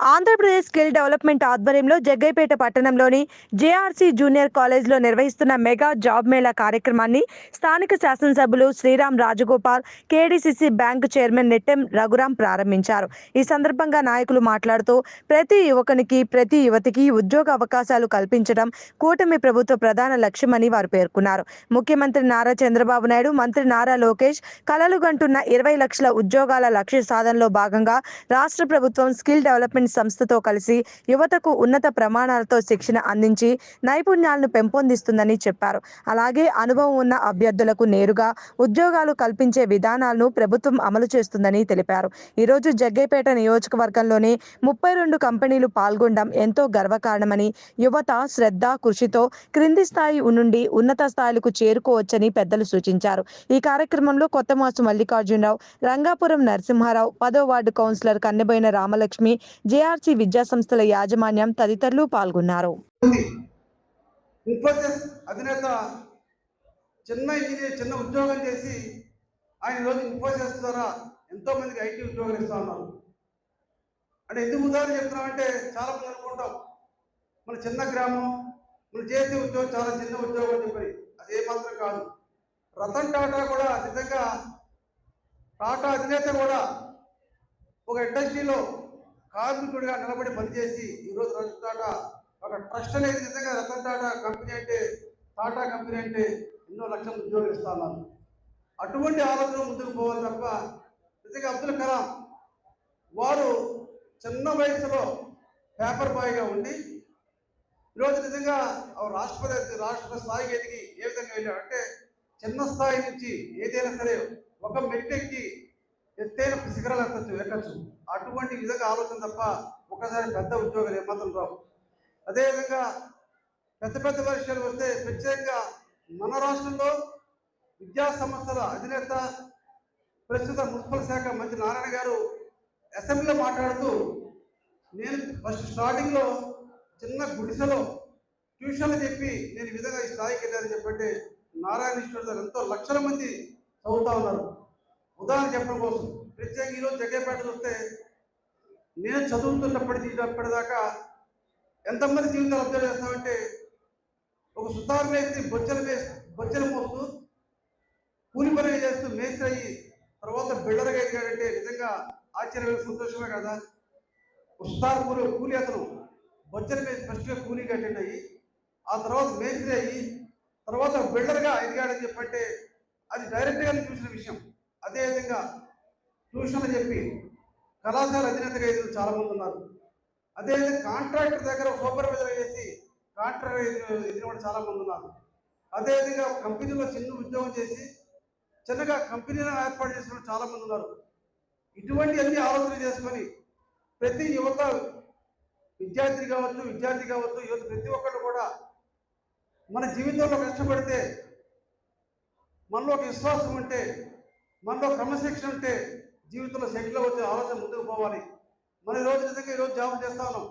Andhra Pradesh skill development ఆధ్వర్యంలో జగ్గైపేట పట్టణంలోని JRC junior కాలేజ్లో నిర్వహిస్తున్న మెగా జాబ్ మేళా కార్యక్రమాన్ని స్థానిక శాసనసభ్యులు Sriram Rajagopal KDCC bank chairman Nettem Raghuram ప్రారంభించారు. ఈ సందర్భంగా నాయకులు మాట్లాడుతూ ప్రతి యువకునికి ప్రతి యువతికి ఉద్యోగ అవకాశాలు కల్పించడం కూటమి ప్రభుత్వ ప్రధాన లక్ష్యమని వారు పేర్కొన్నారు. ముఖ్యమంత్రి నారా చంద్రబాబు నాయుడు మంత్రి నారా లోకేష్ కలలుగంటున్న ఇరవై లక్షల ఉద్యోగాల లక్ష్య సాధనలో భాగంగా రాష్ట్ర ప్రభుత్వం స్కిల్ డెవలప్మెంట్ సంస్థతో కలిసి యువతకు ఉన్నత ప్రమాణాలతో శిక్షణ అందించి నైపుణ్యాలను పెంపొందిస్తుందని చెప్పారు. అలాగే అనుభవం ఉన్న అభ్యర్థులకు నేరుగా ఉద్యోగాలు కల్పించే విధానాలను ప్రభుత్వం అమలు చేస్తుందని తెలిపారు. ఈరోజు జగ్గైపేట నియోజకవర్గంలోని ముప్పై రెండు కంపెనీలు పాల్గొనడం ఎంతో గర్వకారణమని యువత శ్రద్ధ కృషితో క్రింది స్థాయి నుండి ఉన్నత స్థాయిలకు చేరుకోవచ్చని పెద్దలు సూచించారు. ఈ కార్యక్రమంలో కొత్తమాసు మల్లికార్జునరావు రంగాపురం నరసింహారావు పదో ward councillor Kanneboyina Ramalakshmi JRC విద్యా సంస్థల యాజమాన్యం తదితరులు పాల్గొన్నారు. ఇన్ఫోసిస్ అధినేత చిన్న ఇంజనీర్ చిన్న ఉద్యోగం చేసి ఆయన ఈరోజు ఇన్ఫోసిస్ ద్వారా ఎంతో మందికి ఐటీ ఉద్యోగాలు ఇస్తా ఉన్నారు. అంటే ఎందుకు ఉదాహరణ చెప్తున్నామంటే చాలా మంది అనుకుంటాం. మన చిన్న గ్రామం మనం చేసే ఉద్యోగం చాలా చిన్న ఉద్యోగం అని చెప్పి. అది ఏమాత్రం కాదు. రతన్ టాటా కూడా నిజంగా టాటా అధినేత కూడా ఒక ఇండస్ట్రీలో కార్మికుడిగా నిలబడి పనిచేసి ఈరోజు రతన్ టాటా ఒక ట్రస్ట్ అనేది నిజంగా రతన్ టాటా కంపెనీ అంటే టాటా కంపెనీ అంటే ఎన్నో లక్షల ఉద్యోగులు ఇస్తాను అటువంటి ఆలోచన ముందుకు పోవాలి తప్ప నిజంగా అబ్దుల్ కలాం వారు చిన్న వయసులో పేపర్ బాయ్గా ఉండి ఈరోజు నిజంగా ఆ రాష్ట్రపతి రాష్ట్ర స్థాయికి ఎదిగి ఏ విధంగా వెళ్ళాడు అంటే చిన్న స్థాయి నుంచి ఏదైనా సరే ఒక మెట్టెక్కి ఎత్తైన శిఖరాలు ఎత్తచ్చు ఎక్కచ్చు? అటువంటి విధంగా ఆలోచన తప్ప ఒకసారి పెద్ద ఉద్యోగాలు ఏమాత్రం రావు. అదేవిధంగా పెద్ద పెద్ద విషయాలు వస్తే ప్రత్యేకంగా మన రాష్ట్రంలో విద్యా సంస్థల అధినేత ప్రస్తుత మున్సిపల్ శాఖ మంత్రి నారాయణ గారు అసెంబ్లీలో మాట్లాడుతూ నేను ఫస్ట్ స్టార్టింగ్లో చిన్న గుడిసెలో ట్యూషన్లు చెప్పి నేను ఈ విధంగా ఈ స్థాయికి వెళ్ళానని చెప్పంటే నారాయణ ఇష్టం ఎంతో లక్షల మంది చదువుతూ ఉన్నారు. ఉదాహరణ చెప్పడం కోసం. ప్రత్యేకంగా ఈరోజు జగ్గేపేటలో వస్తే నేను చదువుతున్నప్పటి ఇప్పటిదాకా ఎంతమంది జీవితాలు అబ్జర్వ్ చేస్తామంటే ఒక సుతారు మేస్త్రి బొచ్చలు మేస్ బొచ్చలు మోస్తూ కూలి పని చేస్తూ మేస్త్రి అయ్యి తర్వాత బిల్డర్గా ఎదిగాడంటే నిజంగా ఆశ్చర్యమైన సంతోషమే కదా. ఒక సుతారు కూలి కూలి అతను బొచ్చలు మేసి ఫస్ట్గా కూలీగా అటెండ్ అయ్యి ఆ తర్వాత మేస్త్రి అయ్యి తర్వాత బిల్డర్గా ఎదిగాడని చెప్పంటే అది డైరెక్ట్గా చూసిన విషయం. అదేవిధంగా ట్యూషన్లు చెప్పి కళాశాల అధినేతగా ఎదురు చాలామంది ఉన్నారు. అదేవిధంగా కాంట్రాక్టర్ దగ్గర సూపర్వైజర్ చేసి కాంట్రాక్టర్ ఎదురు ఎదిరిన వాళ్ళు చాలా మంది ఉన్నారు. అదేవిధంగా కంపెనీలో చిన్న ఉద్యోగం చేసి చిన్నగా కంపెనీలను ఏర్పాటు చేసిన చాలామంది ఉన్నారు. ఇటువంటి అన్ని ఆలోచన చేసుకొని ప్రతి యువత విద్యార్థి కావచ్చు విద్యార్థి కావచ్చు యువత ప్రతి ఒక్కళ్ళు కూడా మన జీవితంలో కష్టపడితే మనలో ఒక విశ్వాసం ఉంటే మనలో క్రమశిక్షణ ఉంటే జీవితంలో సెటిల్ వచ్చే ఆలోచన ముందుకు పోవాలి. మన ఈ రోజు నిజంగా ఈరోజు జాబ్ చేస్తా ఉన్నాం.